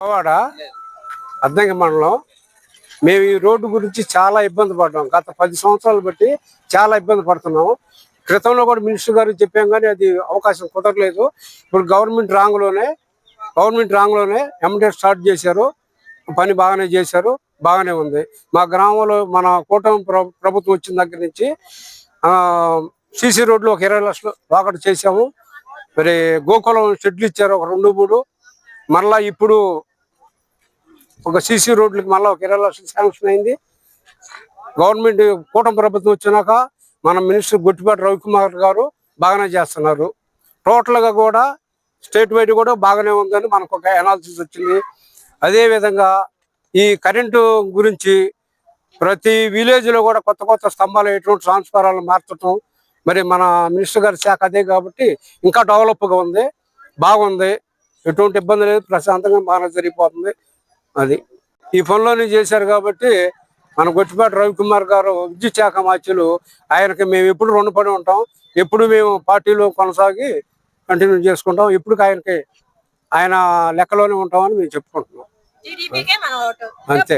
పవాడ అద్దంకి మండలం. మేము ఈ రోడ్డు గురించి చాలా ఇబ్బంది పడ్డాం. గత పది సంవత్సరాలు బట్టి చాలా ఇబ్బంది పడుతున్నాం. క్రితంలో కూడా మినిస్టర్ గారు చెప్పాం కానీ అది అవకాశం కుదరలేదు. ఇప్పుడు గవర్నమెంట్ రాంగ్లోనే గవర్నమెంట్ రాంగ్లోనే ఎమ్మెల్యే స్టార్ట్ చేశారు. పని బాగానే చేశారు. బాగానే ఉంది. మా గ్రామంలో మన కూటమి ప్రభుత్వం వచ్చిన దగ్గర నుంచి సీసీ రోడ్లు ఒక ఇరవై లక్షలు వాకటి చేశాము. మరి గోకులం షెడ్లు ఇచ్చారు ఒక రెండు మూడు. మరలా ఇప్పుడు ఒక సీసీ రోడ్లకి మళ్ళీ ఒక ఇరవై లక్షలు శాంక్షన్ అయింది. గవర్నమెంట్ కూటమి ప్రభుత్వం వచ్చినాక మన మినిస్టర్ గుట్టిపాటి రవికుమార్ గారు బాగానే చేస్తున్నారు. టోటల్గా కూడా స్టేట్ వైడ్ కూడా బాగానే ఉందని మనకు ఒక అనాలిసిస్ వచ్చింది. అదేవిధంగా ఈ కరెంటు గురించి ప్రతి విలేజ్లో కూడా కొత్త కొత్త స్తంభాలు వేయటం ట్రాన్స్ఫారాలు మార్చటం మరి మన మినిస్టర్ గారి శాఖ అదే కాబట్టి ఇంకా డెవలప్గా ఉంది. బాగుంది. ఎటువంటి ఇబ్బంది లేదు. ప్రశాంతంగా బాగా జరిగిపోతుంది అది. ఈ పనులన్నీ చేశారు కాబట్టి మన గొట్టిపాటి రవికుమార్ గారు విద్యుత్ శాఖ మార్చులు ఆయనకి మేము ఎప్పుడు రుణపడి ఉంటాం. ఎప్పుడు మేము పార్టీలో కొనసాగి కంటిన్యూ చేసుకుంటాం. ఇప్పుడు ఆయనకి ఆయన లెక్కలోనే ఉంటామని మేము చెప్పుకుంటున్నాం. అంతే.